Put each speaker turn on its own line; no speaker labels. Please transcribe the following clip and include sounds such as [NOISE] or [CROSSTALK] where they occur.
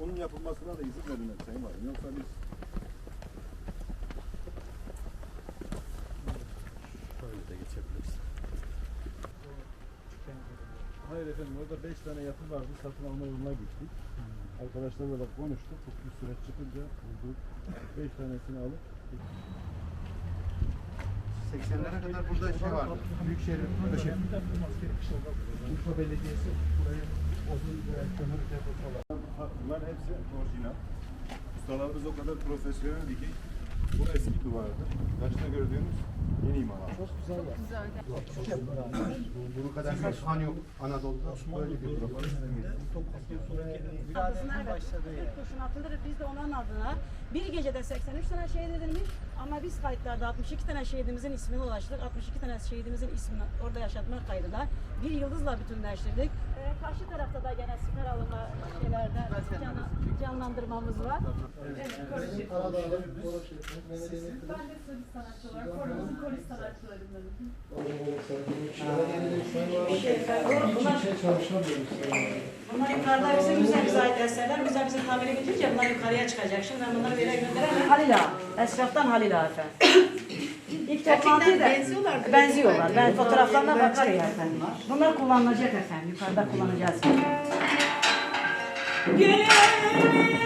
bunun yapılmasına da izin verilmez Sayın Valim. Yoksa biz
Şöyle de geçebiliriz.
Hayır efendim orada 5 tane yapı vardı satın alma yoluna gittik. Arkadaşlarla da konuştuk. Hukuk süreç çıkınca bulduk. 5 tanesini alıp
80'lere kadar burada şey vardı. Büyükşehir Öşe. Urfa Belediyesi burayı odun ve kömür deposu olarak.
Bunlar hepsi orijinal. Ustalarımız o kadar profesyonel ki bu eski duvardı. Karşıda gördüğünüz yeni imalat. Çok güzel.
Bunun kadar bir osman yok Anadolu'da. Böyle bir propaganda.
Adısına evet. Kurşun atılır. Biz de onun adına bir gecede 83 tane şehit edilmiş ama biz kayıtlarda 62 tane şehidimizin ismini ulaştık. 62 tane şehidimizin ismini orada yaşatma kaydına bir yıldızla bütünleştirdik. Ee, karşı canlandırmamız var. Evet, karışık. Ben de polis sanatçı olarak Kornumuzun polis sanatçılarındanım. Bunlar yukarıda bizim müzemize ait eserler. Müze bizim tamire gidince bunlar yukarıya çıkacak. Şimdi ben bunları bir yere gönderemem. Halil Ağa. Esraftan Halil Ağa efendim. [COUGHS] İlk toplantıyı da benziyorlar. Benziyorlar. Ben fotoğraflarına bakarım efendim. Bunlar kullanılacak efendim. Yukarıda kullanacağız. Gel